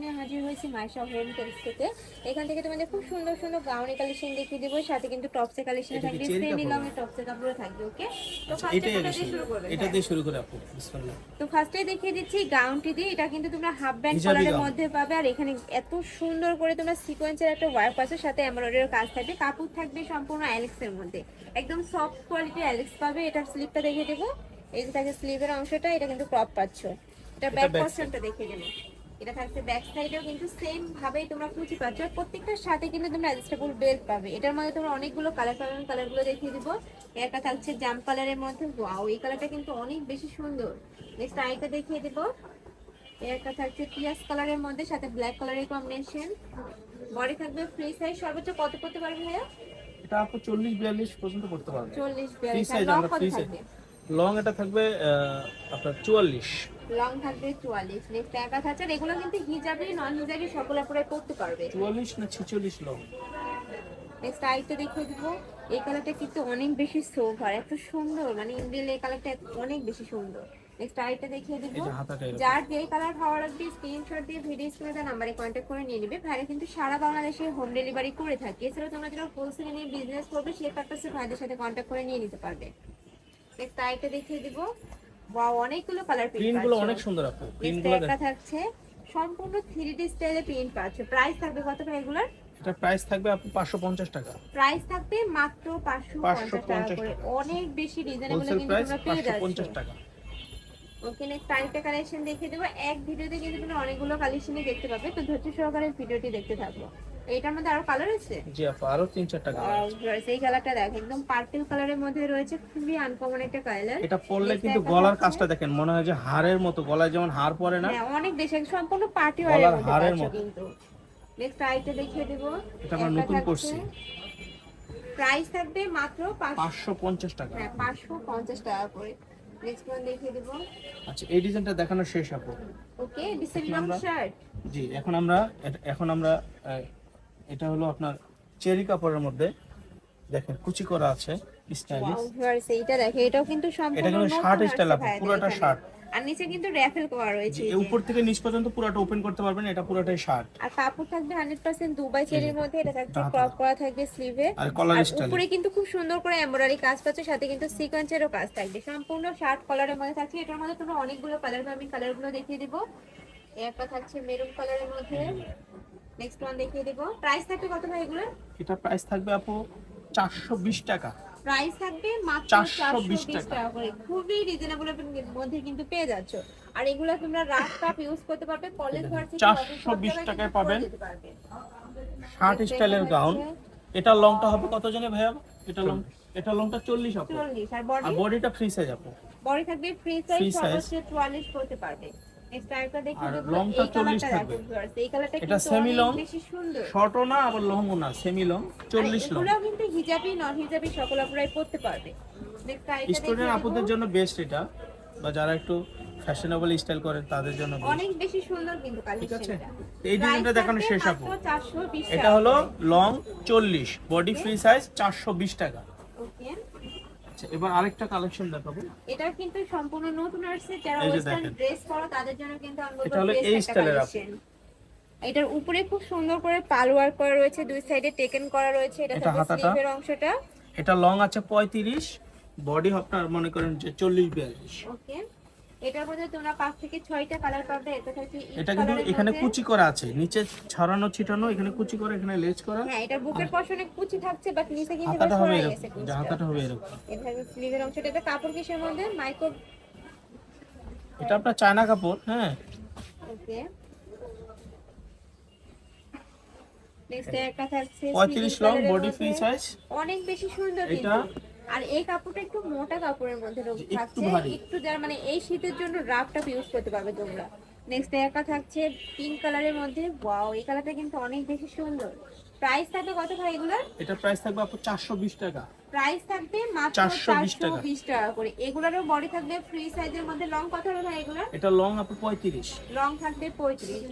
নিয়ে হাজির হয়েছি মাইশা হোম টেক্স এখান থেকে তোমাদের খুব সুন্দর সুন্দর গাউনি কালেকশন দেখিয়ে দেবো সাথে কিন্তু টপসে কালেকশন থাকবে সেমি? লং এর টপসে কাপড় থাকবে ওকে তো আচ্ছা, ফার্স্টে এটাই দিয়ে শুরু করবে এটা হ্যাঁ। দিয়ে শুরু করে আপু বিসমিল্লাহ। তো ফার্স্টে দেখিয়ে দিচ্ছি গাউনটি দিয়ে এটা কিন্তু তোমরা হাফ ব্যান্ড কলারের মধ্যে পাবে আর এখানে এত সুন্দর করে তোমরা সিকোয়েন্সের একটা ওয়ার্ক আছে সাথে এমব্রয়ডারির কাজ থাকবে কাপড় থাকবে সম্পূর্ণ অ্যালেক্স এর মধ্যে। একদম সফট কোয়ালিটির অ্যালেক্স পাবে এটার স্লিপটা দেখিয়ে দেবো। এই যে থাকে স্লিভের অংশটা এটা কিন্তু ক্রপ পাচ্ছ। এটা ব্যাক পোর্শনটা দেখিয়ে দেবো। এটা থাকছে ব্যাক সাইডেও কিন্তু সেম ভাবেই তোমরা কুচি পাচ্ছ। প্রত্যেকটার সাথে কিন্তু তোমরা অ্যাডজাস্টেবল বেল্ট পাবে। এটার মধ্যে তোমরা অনেকগুলো কালার কালার কালারগুলো দেখিয়ে দিব। একটা থাকছে জাম কালারের মধ্যে। ওয়াও এই কালারটা কিন্তু অনেক বেশি সুন্দর। নেক্সট আরেকটা দেখিয়ে দিব। একটা থাকছে পিয়াজ কালারের মধ্যে সাথে ব্ল্যাক কালারের কম্বিনেশন বডি থাকবে ফ্রি সাইজ সর্বোচ্চ কত করতে পারবে ভাইয়া? এটা আপু চল্লিশ বিয়াল্লিশ পর্যন্ত করতে পারবে। চল্লিশ ফ্রি বিয়াল্লিশ। সাইজ লং থাকবে? লং এটা থাকবে আপনার চুয়াল্লিশ। লং থাকবে চুয়াল্লিশ। নেক্সট একা থাকছে এগুলো কিন্তু হিজাবি নন হিজাবি সকল আপুরাই পড়তে পারবে। চুয়াল্লিশ না ছিচল্লিশ লং? নেক্সট আরেকটা দেখিয়ে দিব। এই কালারটা কিন্তু অনেক বেশি সোভার এত সুন্দর। মানে ইন্ডিয়ান এই কালারটা অনেক বেশি সুন্দর। নেক্সট আরেকটা দেখিয়ে দিব। যার যে কালার ভালো লাগবে স্ক্রিনশট দিয়ে ভিডিও স্ক্রিনে তার নাম্বারে কন্ট্যাক্ট করে নিয়ে নিবে। ভাইরা কিন্তু সারা বাংলাদেশে হোম ডেলিভারি করে থাকে। এছাড়াও তোমরা যারা হোলসেলে নিয়ে বিজনেস করবে সেই পারপাসে ভাইদের সাথে কন্ট্যাক্ট করে নিয়ে নিতে পারবে। নেক্সট আরেকটা দেখিয়ে দিব। ওয়াও অনেকগুলো কালার প্রিন্টগুলো অনেক সুন্দর আপু প্রিন্টগুলো একটা থাকছে। সম্পূর্ণ থ্রি ডি স্টাইলে প্রিন্ট পাচ্ছে। প্রাইস থাকবে কত ভাই এগুলার? এটা প্রাইস থাকবে আপু পাঁচশো পঞ্চাশ টাকা। প্রাইস থাকবে মাত্র পাঁচশো পঞ্চাশ টাকা 550 করে। টাকা। অনেক বেশি রিজনেবল কিন্তু তোমরা পেয়ে পাঁচশো পঞ্চাশ যাচ্ছ টাকা। ওকে নেক্সট আরেকটা কালেকশন দেখিয়ে দেবো। এক ভিডিওতে কিন্তু তোমরা অনেকগুলো কালেকশনই দেখতে পাবে। তো ধৈর্য সহকারে ভিডিওটি দেখতে থাকব এইটার মধ্যে আরও কালার আছে? জি আপু আরও তিন চার টাকা এই কালারটা দেখো একদম পার্পল কালারের মধ্যে রয়েছে খুবই আনকমন একটা কালার এটা পরলে কিন্তু গলার কাজটা দেখেন মনে হয় যে হাড়ের মতো গলায় যেমন হার পরে না। হ্যাঁ অনেক দেশে সম্পূর্ণ পার্টি মধ্যে পাচ্ছ মতো। নেক্সট দেখিয়ে দেবো। এটা আমরা নতুন করছি। প্রাইস থাকবে মাত্র পাঁচশো পাঁচশো পঞ্চাশ টাকা। হ্যাঁ পাঁচশো পঞ্চাশ টাকা করে। নেক্সট ওয়ান দেখিয়ে দেবো। আচ্ছা এই ডিজাইনটা দেখানো শেষ আপু। ওকে শার্ট জি এখন আমরা এখন আমরা এটা হলো আপনার চেরি কাপড়ের মধ্যে। দেখেন কুচি করা আছে স্টাইলিশ। এইটা দেখে এটাও কিন্তু সম্পূর্ণ এটা কিন্তু শার্ট স্টাইল আপু পুরোটা শার্ট। আর নিচে কিন্তু র্যাফেল করা রয়েছে এই উপর থেকে নিচ পর্যন্ত পুরোটা ওপেন করতে পারবেন এটা পুরোটাই শার্ট। আর কাপড় থাকবে হান্ড্রেড পার্সেন্ট দুবাই চেরির মধ্যে এটা থাকবে ক্রপ করা থাকবে স্লিভে আর কলার স্টাইল উপরে কিন্তু খুব সুন্দর করে এমব্রয়ডারি কাজ পাচ্ছে সাথে কিন্তু সিকোয়েন্সেরও কাজ থাকবে। সম্পূর্ণ শার্ট কলারের মধ্যে থাকছে এটার মধ্যে তোমরা অনেকগুলো কালার আমি কালারগুলো দেখিয়ে দিব। একটা থাকছে মেরুন কালারের মধ্যে। নেক্সট ওয়ান দেখিয়ে দিব। প্রাইস থাকবে কত ভাই এগুলো এটা প্রাইস থাকবে আপু চারশো বিশ টাকা। প্রাইস থাকবে মাত্র 420 টাকা। করে। খুবই রিজনেবল মধ্যে কিন্তু পেয়ে যাচ্ছ। আর এগুলো তোমরা রাত কাপ ইউজ করতে পারবে। কলেজ ভার্সিটি 420 টাকায় পাবেন। শার্ট স্টাইলের গাউন এটা লংটা হবে কত জানে ভাইয়া? এটা লং এটা লংটা চল্লিশ আপু। চল্লিশ। আর আর বডি বডিটা ফ্রি সাইজ আপু। বডি থাকবে ফ্রি সাইজ সর্বোচ্চ চুয়াল্লিশ করতে পারবে। নেক্সট আরেকটা দেখিয়ে আর দেবো longটা এই কালারটা 40 থাকবে। দেখো viewers, এই কালারটা এটা কিন্তু semi অনেক long, বেশি সুন্দর। শর্টও না আবার লংও না সেমি লং চল্লিশ লং কিন্তু হিজাবি নন হিজাবি সকল আপুরাই পড়তে পারবে। স্টুডেন্ট আপুদের জন্য বেস্ট এটা বা যারা একটু ফ্যাশনেবল স্টাইল করেন তাদের জন্য অনেক বেশি সুন্দর কিন্তু ঠিক আছে? এই ডিজাইনটা দেখানো শেষ আপু। এটা হলো লং চল্লিশ বডি ফ্রি সাইজ চারশো বিশ টাকা। এবার আরেকটা কালেকশন দেখাবো। এটা কিন্তু সম্পূর্ণ নতুন আসছে যারা ওয়েস্টার্ন ড্রেস পরো তাদের জন্য কিন্তু আমি এটা হলো এই স্টাইলের এটার উপরে খুব সুন্দর করে পাল ওয়ার্ক করা রয়েছে দুই সাইডে টেকেন করা রয়েছে এটা স্লিভের অংশটা। এটা লং আছে পঁয়ত্রিশ বডি আপনার মনে করেন যে চল্লিশ বিয়াল্লিশ। ওকে এটার মধ্যে তোমরা পাঁচ থেকে ছয়টা কালার পাবে। এটা এটা কিন্তু এখানে কুচি করা আছে। নিচে ছড়ানো ছিটানো এখানে কুচি করা এখানে লেজ করা। হ্যাঁ এটার বুকের পশনে কুচি থাকছে বাট নিচে কিন্তু হাতাটা হবে এরকম হাতাটা হবে এরকম। এটা স্লিভের অংশটা। এটা কাপড় কিসের মধ্যে? মাইক্রো এটা আপনার চায়না কাপড় হ্যাঁ। ওকে নেক্সট একটা থাকছে পঁয়ত্রিশ silky long body free size অনেক বেশি সুন্দর এটা- আর এই কাপড়টা একটু মোটা কাপড়ের মধ্যে থাকছে একটু যারা মানে এই শীতের জন্য রাফটা ইউজ করতে পারবে তোমরা। নেক্সট একটা থাকছে পিঙ্ক কালারের মধ্যে। ওয়াও এই কালারটা কিন্তু অনেক বেশি সুন্দর। প্রাইস থাকবে কত ভাই এগুলোর? এটা প্রাইস থাকবে চারশো বিশ টাকা। প্রাইস থাকবে মাত্র 420 বিশ টাকা। করে। এগুলোরও বডি থাকবে ফ্রি সাইজের মধ্যে। লং কত হবে ভাই এগুলোর? এটা লং আপনার পঁয়ত্রিশ। লং থাকবে পঁয়ত্রিশ।